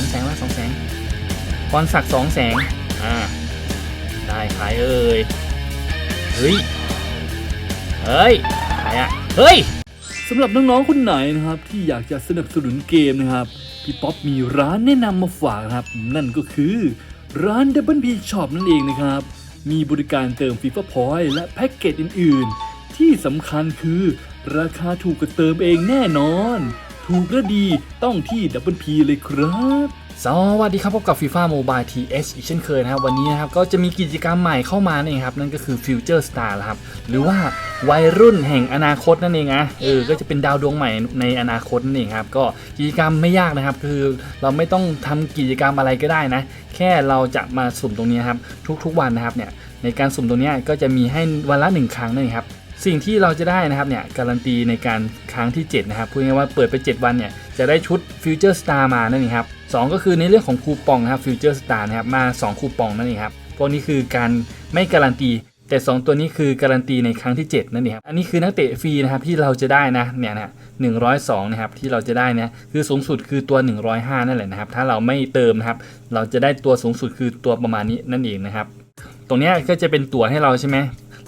องแสงละสองแสงพรศักดิ์สองแสงอ่าได้ขายเอ่ยเฮ้ยเฮ้ยขายอะเฮ้ยสำหรับน้องๆคนไหนนะครับ ที่อยากจะสนับสนุนเกมนะครับพี่ป๊อปมีร้านแนะนำมาฝากครับ นั่นก็คือร้าน Double P Shop นั่นเองนะครับ มีบริการเติม FIFA Point และแพ็กเกจอื่น ๆ ที่สำคัญคือราคาถูกกว่าเติมเองแน่นอน ถูกและดีต้องที่ Double P เลยครับสวัสดีครับพบกับ FIFA Mobile TH อีกเช่นเคยนะครับ วันนี้นะครับก็จะมีกิจกรรมใหม่เข้ามานั่นเองครับ นั่นก็คือ Future Star นะครับ หรือว่าวัยรุ่นแห่งอนาคตนั่นเองนะเออก็จะเป็นดาวดวงใหม่ในอนาคตนั่นเองครับ ก็กิจกรรมไม่ยากนะครับ คือเราไม่ต้องทำกิจกรรมอะไรก็ได้นะ แค่เราจะมาสุ่มตรงนี้ครับ ทุกๆวันนะครับเนี่ยในการสุ่มตรงนี้ก็จะมีให้วันละหนึ่งครั้งนั่นเองครับ สิ่งที่เราจะได้นะครับเนี่ยการันตีในการครั้งที่ 7 นะครับพูดง่ายๆว่าเปิดไป 7 วันเนี่ยจะได้ชุด Future Star มานั่นเองครับสองก็คือในเรื่องของคูปองนะครับ Future Star นะครับมา 2 คูปองนั่นเองครับพวกนี้คือการไม่การันตีแต่ 2 ตัวนี้คือการันตีในครั้งที่ 7 นั่นเองครับ อันนี้คือนักเตะฟรีนะครับที่เราจะได้นะเนี่ยนะ102นะครับที่เราจะได้นี่ยคือสูงสุดคือตัว 105 นั่นแหละนะครับ ถ้าเราไม่เติมนะครับ เราจะได้ตัวสูงสุดคือตัวประมาณนี้นั่นเองนะครับ ตรงนี้ก็จะเป็นตั๋วให้เราใช่ไหม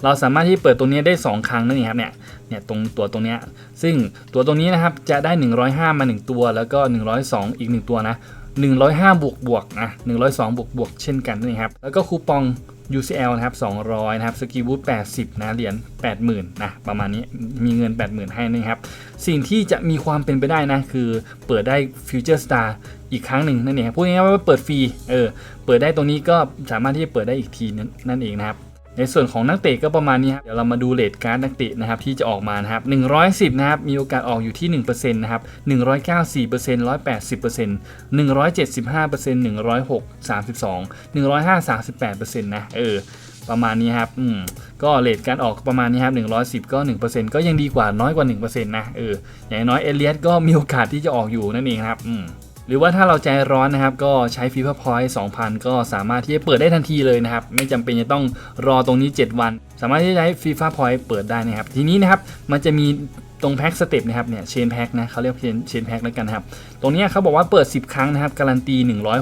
เราสามารถที่เปิดตรงนี้ได้ 2 ครั้งนั่นเองครับเนี่ยเนี่ยตรงตัวตรงนี้ซึ่งตัวตรงนี้นะครับจะได้ 105 มา 1 ตัว แล้วก็ 102 อีก 1 ตัวนะ105 บวกบวกนะ102 บวกบวกเช่นกันนั่นเองครับแล้วก็คูปอง UCL นะครับ200 นะครับ สกีบูท80 นะ เหรียญ 80,000 นะ ประมาณนี้ มีเงิน 80,000 ให้นะครับ สิ่งที่จะมีความเป็นไปได้นะ คือเปิดได้ Future Star อีกครั้งหนึ่งนั่นเองครับพูดง่ายๆว่าเปิดฟรี เออ เปิดได้ตรงนี้ก็สามารถที่จะเปิดได้อีกทีนั่นเองนะครับ ในส่วนของนักเตะก็ประมาณนี้ครับเดี๋ยวเรามาดูเลทการ์ดนักเตะนะครับที่จะออกมานะครับ110นะครับมีโอกาสออกอยู่ที่1%นะครับ194% 180% 175% 106 32 105 38%นะเออประมาณนี้ครับ อืม ก็เลทการออกประมาณนี้ครับ110 ก็ 1%ก็ยังดีกว่าน้อยกว่า 1%นะ เออ อย่างน้อยเอเลียสก็มีโอกาสที่จะออกอยู่นั่นเองครับ อืม หรือว่าถ้าเราใจร้อนนะครับ ก็ใช้ FIFA Point 2,000 ก็สามารถที่จะเปิดได้ทันทีเลยนะครับ ไม่จำเป็นจะต้องรอตรงนี้ 7 วัน สามารถที่จะใช้ FIFA Point เปิดได้นะครับ ทีนี้นะครับมันจะมีตรงแพ็กสเต็ปนะครับเนี่ยเชนแพ็กนะเขาเรียกเชนแพ็กแล้วกันนะครับ ตรงนี้เขาบอกว่าเปิด 10 ครั้งนะครับ การันตี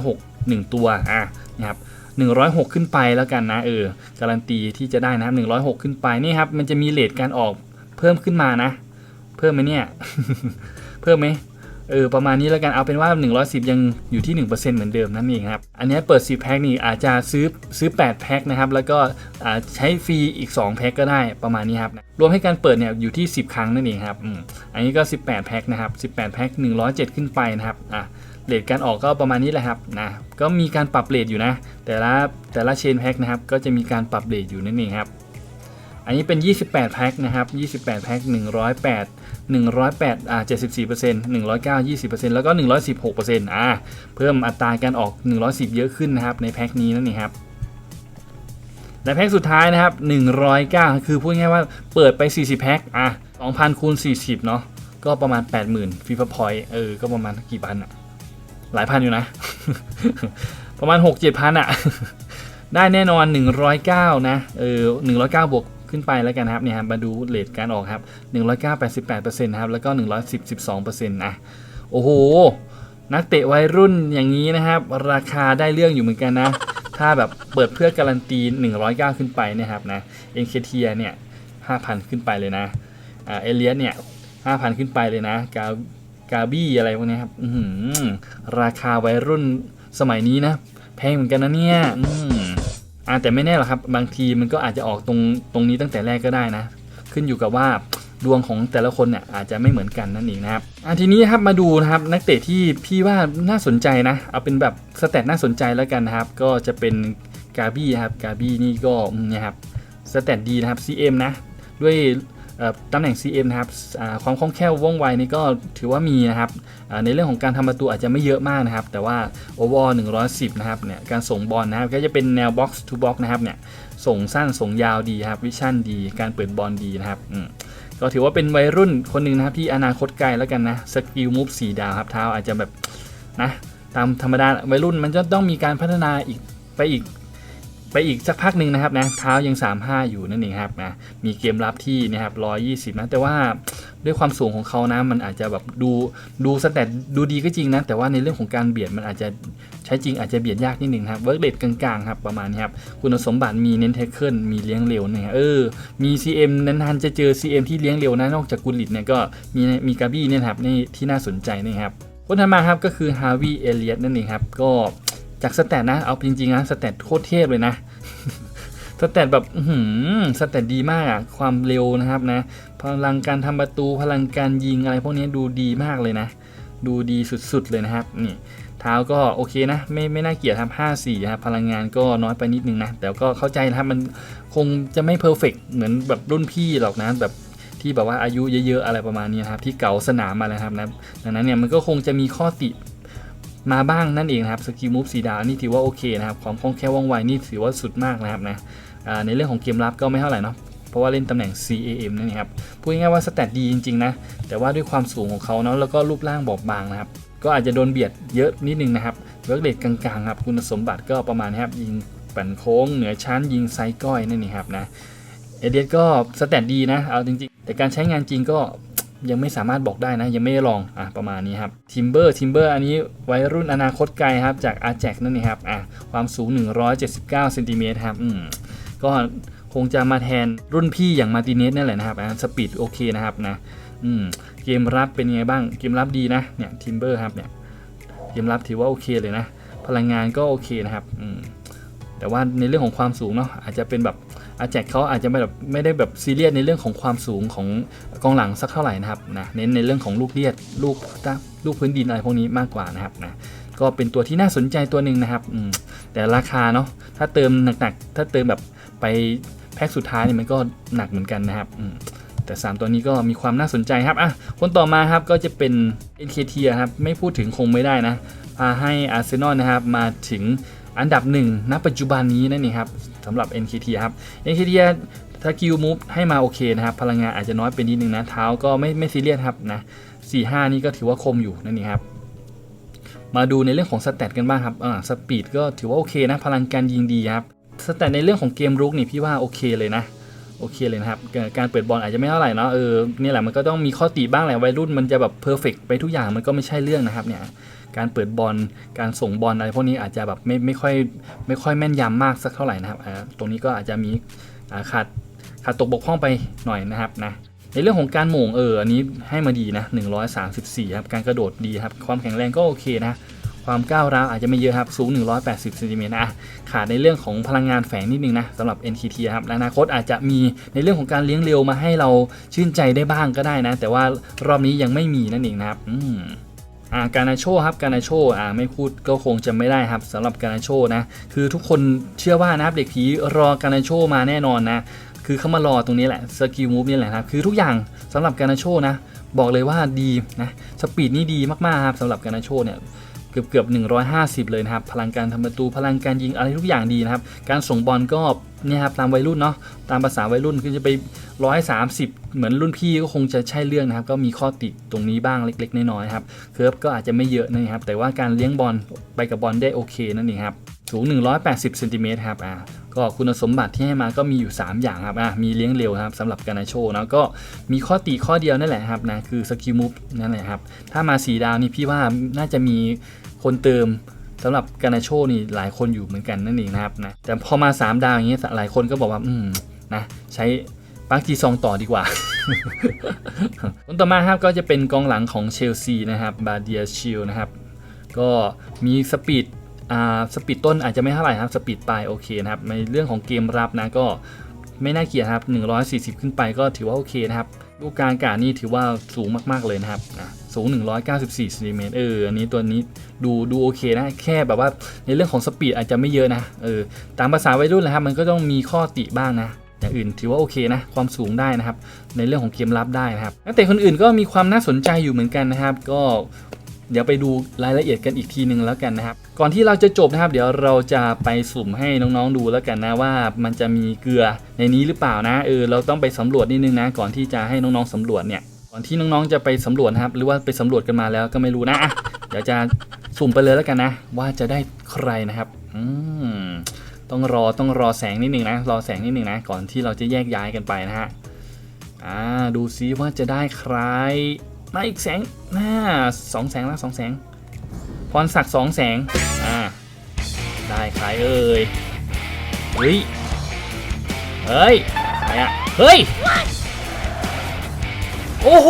106 1 ตัวอะนะครับ106 ขึ้นไปแล้วกันนะเออการันตีที่จะได้นะครับ106 ขึ้นไปนี่ครับมันจะมีเลทการออกเพิ่มขึ้นมานะ เพิ่มไหมเนี่ย เพิ่มไหม เออประมาณนี้แล้วกันเอาเป็นว่า 110 ยังอยู่ที่ 1%เหมือนเดิมนั่นเองครับ อันนี้เปิด 10 แพ็คนี่อาจจะซื้อซื้อ 8 แพ็คนะครับ แล้วก็ใช้ฟรีอีก 2 แพ็คก็ได้ประมาณนี้ครับ รวมให้การเปิดเนี่ยอยู่ที่ 10 ครั้งนั่นเองครับอ,อันนี้ก็ 18 แพ็คนะครับ 18 แพ็ค 107 ขึ้นไปนะครับอะเลทการออกก็ประมาณนี้แหละครับนะก็มีการปรับเลทอยู่นะ แต่ละแต่ละเชนแพ็คนะครับก็จะมีการปรับเลทอยู่นั่นเองครับ อันนี้เป็น 28 แพ็คนะครับ 28 แพ็ค 108 108อ่า74% 109 20%แล้วก็ 116%อ่าเพิ่มอัตราการออก 110 เยอะขึ้นนะครับ ในแพ็คนี้นั่นเองครับและแพ็คสุดท้ายนะครับ 109 คือพูดง่ายว่าเปิดไป 40 แพ็ค อะ 2,000คูณ40 เนาะ ก็ประมาณ 80,000 FIFA Point เออ ก็ประมาณกี่พันอะหลายพันอยู่นะ ประมาณ 6-7 พันอะได้แน่นอน 109 นะ เออ 109 บวก ขึ้นไปแล้วกันครับเนี่ยครับมาดูเลทการออกครับ198.8%นะครับแล้วก็ 110 12%นะโอ้โห นักเตะวัยรุ่นอย่างนี้นะครับ ราคาได้เรื่องอยู่เหมือนกันนะ ถ้าแบบเปิดเพื่อการันตี 109 ขึ้นไปเนะครับนะเอ็นเคเทียเนี่ย 5,000 ขึ้นไปเลยนะอ่าเอเลียสเนี่ย 5,000 ขึ้นไปเลยนะกากาบี้อะไรพวกนี้ครับราคาวัยรุ่นสมัยนี้นะ แพงเหมือนกันนะเนี่ยอืม อ่าแต่ไม่แน่หรอกครับ บางทีมันก็อาจจะออกตรงตรงนี้ตั้งแต่แรกก็ได้นะ ขึ้นอยู่กับว่าดวงของแต่ละคนเนี่ยอาจจะไม่เหมือนกันนั่นเองนะครับอ่าทีนี้ครับมาดูนะครับนักเตะที่พี่ว่าน่าสนใจนะ เอาเป็นแบบสแตทน่าสนใจแล้วกันนะครับ ก็จะเป็นกาบี้ครับกาบี้นี่ก็เนี่ยครับสแตทดีนะครับ CM นะด้วย ตำแหน่ง CM นะครับความคล่องแคล่วว่องไวนี่ก็ถือว่ามีนะครับในเรื่องของการทำประตูอาจจะไม่เยอะมากนะครับ แต่ว่า overall 110 นะครับเนี่ยการส่งบอลนะครับก็จะเป็นแนว box to box นะครับเนี่ยส่งสั้นส่งยาวดีครับวิชั่นดี การเปิดบอลดีนะครับก็ถือว่าเป็นวัยรุ่นคนหนึ่งนะครับที่อนาคตไกลแล้วกันนะสกิลมูฟ4ดาวครับเท้าอาจจะแบบนะตามธรรมดาวัยรุ่นมันจะต้องมีการพัฒนาอีกไปอีก ไปอีกสักพักหนึ่งนะครับนะเท้ายัง 35 อยู่นั่นเองครับนะมีเกมรับที่นะครับ120 นะ แต่ว่าด้วยความสูงของเขานะมันอาจจะแบบดูดูสแตทดูดีก็จริงนะ แต่ว่าในเรื่องของการเบียดมันอาจจะใช้จริงอาจจะเบียดยากนิดนึงครับเวิร์กเดทกลางๆครับประมาณนี้ครับคุณสมบัติมีเน้นเทคเกิลมีเลี้ยงเร็วเนี่ยเออมี CM นานๆจะเจอ CM ที่เลี้ยงเร็วนะนอกจากกุลิตเนี่ยก็มีมีกาบี้เนี่ยครับนี่ที่น่าสนใจนะครับคนถัดมาครับก็คือฮาวิเอเลียตนั่นเองครับก็ จากสแตทนะ เอาจริงๆนะสแตทโคตรเทพเลยนะสแตทแบบหือสแตทดีมากอะความเร็วนะครับนะ พลังการทำประตูพลังการยิงอะไรพวกนี้ดูดีมากเลยนะ ดูดีสุดๆเลยนะครับ นี่เท้าก็โอเคนะ ไม่ไม่น่าเกลียดครับ54ครับพลังงานก็น้อยไปนิดนึงนะ แต่ก็เข้าใจนะครับมันคงจะไม่เพอร์เฟกเหมือนแบบรุ่นพี่หรอกนะแบบที่แบบว่าอายุเยอะๆอะไรประมาณนี้ครับที่เก่าสนามมาแล้วครับนะดังนั้นเนี่ยมันก็คงจะมีข้อติ มาบ้างนั่นเองนะครับสกิลมูฟสีดาวนี่ถือว่าโอเคนะครับความคล่องแคล่วว่องไวนี่ถือว่าสุดมากนะครับนะในเรื่องของเกมรับก็ไม่เท่าไหร่เนาะเพราะว่าเล่นตำแหน่ง CAM นั่นเองครับพูดง่ายๆว่าสแตทดีจริงๆนะแต่ว่าด้วยความสูงของเขาเนาะแล้วก็รูปร่างบอบบางนะครับก็อาจจะโดนเบียดเยอะนิดนึงนะครับเวิร์กเดทกลางๆครับคุณสมบัติก็ประมาณนี้ครับยิงปั่นโค้งเหนือชั้นยิงไซก้อยนั่นเองครับนะเอเดียก็สแตทดีนะเอาจริงๆ แต่การใช้งานจริงก็ ยังไม่สามารถบอกได้นะ ยังไม่ได้ลองอะประมาณนี้ครับทิมเบอร์ทิมเบอร์อันนี้ไวรุ่นอนาคตไกลครับ จากอาแจกนั่นเองครับอะความสูง 179เซนติเมตรครับอืมก็คงจะมาแทนรุ่นพี่อย่างมาติเนสนั่นแหละนะครับอะสปีดโอเคนะครับนะอืมเกมรับเป็นยังไงบ้างเกมรับดีนะเนี่ยทิมเบอร์ครับเนี่ยเกมรับถือว่าโอเคเลยนะ พลังงานก็โอเคนะครับอืมแต่ว่าในเรื่องของความสูงเนาะอาจจะเป็นแบบ อาแจกเขาอาจจะไม่แบบไม่ได้แบบซีเรียสในเรื่องของความสูงของกองหลังสักเท่าไหร่นะครับนะเน้นในเรื่องของลูกเลียดลูกตั้งลูกพื้นดินอะไรพวกนี้มากกว่านะครับนะก็เป็นตัวที่น่าสนใจตัวหนึ่งนะครับแต่ราคาเนาะถ้าเติมหนักๆถ้าเติมแบบไปแพ็คสุดท้ายเนี่ยมันก็หนักเหมือนกันนะครับแต่ 3 ตัวนี้ก็มีความน่าสนใจครับอะคนต่อมาครับก็จะเป็น NKT ครับไม่พูดถึงคงไม่ได้นะพาให้อาร์เซนอลนะครับมาถึง อันดับหนึ่งณปัจจุบันนี้นั่นเองครับสำหรับ NKT ครับ NKT ถ้าคิวมูฟให้มาโอเคนะครับ พลังงานอาจจะน้อยไปนิดนึงนะ เท้าก็ไม่ไม่ซีเรียสครับนะสี่ห้านี่ก็ถือว่าคมอยู่นั่นเองครับ มาดูในเรื่องของสแตทกันบ้างครับอ่าสปีดก็ถือว่าโอเคนะ พลังการยิงดีครับสแตทในเรื่องของเกมรุกนี่พี่ว่าโอเคเลยนะ โอเคเลยนะครับ การเปิดบอลอาจจะไม่เท่าไหร่เนาะเออนี่แหละมันก็ต้องมีข้อติบ้างแหละวัยรุ่นมันจะแบบเพอร์เฟกไปทุกอย่างมันก็ไม่ใช่เรื่องนะครับเนี่ยการเปิดบอลการส่งบอลอะไรพวกนี้อาจจะแบบไม่ไม่ค่อยไม่ค่อยแม่นยำมากสักเท่าไหร่นะครับตรงนี้ก็อาจจะมีขาดขาดตกบกพร่องไปหน่อยนะครับนะในเรื่องของการหม่งเอออันนี้ให้มาดีนะ134ครับการกระโดดดีครับความแข็งแรงก็โอเคนะ ความก้าวร้าวอาจจะไม่เยอะครับสูง 180ซนติเมตรนะขาดในเรื่องของพลังงานแฝงนิดนึงนะสำหรับ NTT ครับและอนาคตอาจจะมีในเรื่องของการเลี้ยงเร็วมาให้เราชื่นใจได้บ้างก็ได้นะ แต่ว่ารอบนี้ยังไม่มีนั่นเองนะครับอืมอ่าการนาโชครับการนาโชอ่าไม่พูดก็คงจะไม่ได้ครับสำหรับการนาโชนะคือทุกคนเชื่อว่านะครับเด็กผีรอการนาโชมาแน่นอนนะคือเขามารอตรงนี้แหละสกิลมูฟนี่แหละครับคือทุกอย่างสำหรับการนาโชนะบอกเลยว่าดีนะสปีดนี่ดีมากๆครับสำหรับการนาโชเนี่ย เกือบเกือบ150 เลยนะครับ พลังการทำประตูพลังการยิงอะไรทุกอย่างดีนะครับ การส่งบอลก็เนี่ยครับตามวัยรุ่นเนาะตามภาษาวัยรุ่นคือจะไป 130 เหมือนรุ่นพี่ก็คงจะใช่เรื่องนะครับ ก็มีข้อติตรงนี้บ้างเล็ก ๆ น้อยๆครับเคิร์ฟก็อาจจะไม่เยอะนะครับ แต่ว่าการเลี้ยงบอลไปกับบอลได้โอเคนั่นเองครับสูง 180 เซนติเมตรครับอ่า ก็คุณสมบัติที่ให้มาก็มีอยู่ 3 อย่างครับอ่ามีเลี้ยงเร็วครับสำหรับการนาโชนะก็มีข้อติข้อเดียวนั่นแหละครับนะคือสกิลมูฟนั่นแหละครับถ้ามา4ดาวนี่พี่ว่าน่าจะมีคนเติมสำหรับการนาโชนี่หลายคนอยู่เหมือนกันนั่นเองนะครับนะแต่พอมา 3 ดาวอย่างเงี้ยหลายคนก็บอกว่าอืมนะใช้ปาร์คจีซองต่อดีกว่าคนต่อมาครับก็จะเป็นกองหลังของเชลซีนะครับบาเดียชิลนะครับก็มีสปีด สปีดต้นอาจจะไม่เท่าไหร่ครับ สปีดปลายโอเคนะครับ ในเรื่องของเกมรับนะก็ไม่น่าเกลียดครับ 140 ขึ้นไปก็ถือว่าโอเคนะครับ ลูกกลางอากาศนี่ถือว่าสูงมากๆเลยนะครับอะสูง 194ซนติเมตรเออ อันนี้ตัวนี้ดูดูโอเคนะ แค่แบบว่าในเรื่องของสปีดอาจจะไม่เยอะนะ เออ ตามภาษาวัยรุ่นนะครับ มันก็ต้องมีข้อติบ้างนะอย่างอื่นถือว่าโอเคนะ ความสูงได้นะครับ ในเรื่องของเกมรับได้นะครับนักเตะคนอื่นก็มีความน่าสนใจอยู่เหมือนกันนะครับ ก็ เดี๋ยวไปดูรายละเอียดกันอีกทีหนึ่งแล้วกันนะครับ ก่อนที่เราจะจบนะครับ เดี๋ยวเราจะไปสุ่มให้น้องๆดูแล้วกันนะว่ามันจะมีเกลือในนี้หรือเปล่านะเออเราต้องไปสำรวจนิดนึงนะ ก่อนที่จะให้น้องๆสำรวจเนี่ยก่อนที่น้องๆจะไปสำรวจนะครับ หรือว่าไปสำรวจกันมาแล้วก็ไม่รู้นะอะเดี๋ยวจะสุ่มไปเลยแล้วกันนะ ว่าจะได้ใครนะครับอืมต้องรอต้องรอแสงนิดหนึ่งนะ รอแสงนิดหนึ่งนะ ก่อนที่เราจะแยกย้ายกันไปนะฮะอ่าดูซิว่าจะได้ใคร มาอีกแสงน่าสองแสงแล้วสองแสง พรศักดิ์สองแสง อ่า ได้ใครเอ่ยเฮ้ย เฮ้ยใครอะเฮ้ย โอ้โห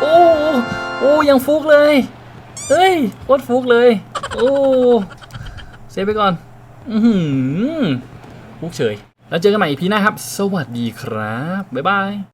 โอ้โหโอ้ยังฟุกเลย เฮ้ยโคตรฟุกเลย โอ้เซฟไปก่อน อือหือฟุกเฉย แล้วเจอกันใหม่อีพีหน้าครับ สวัสดีครับ บ๊ายบาย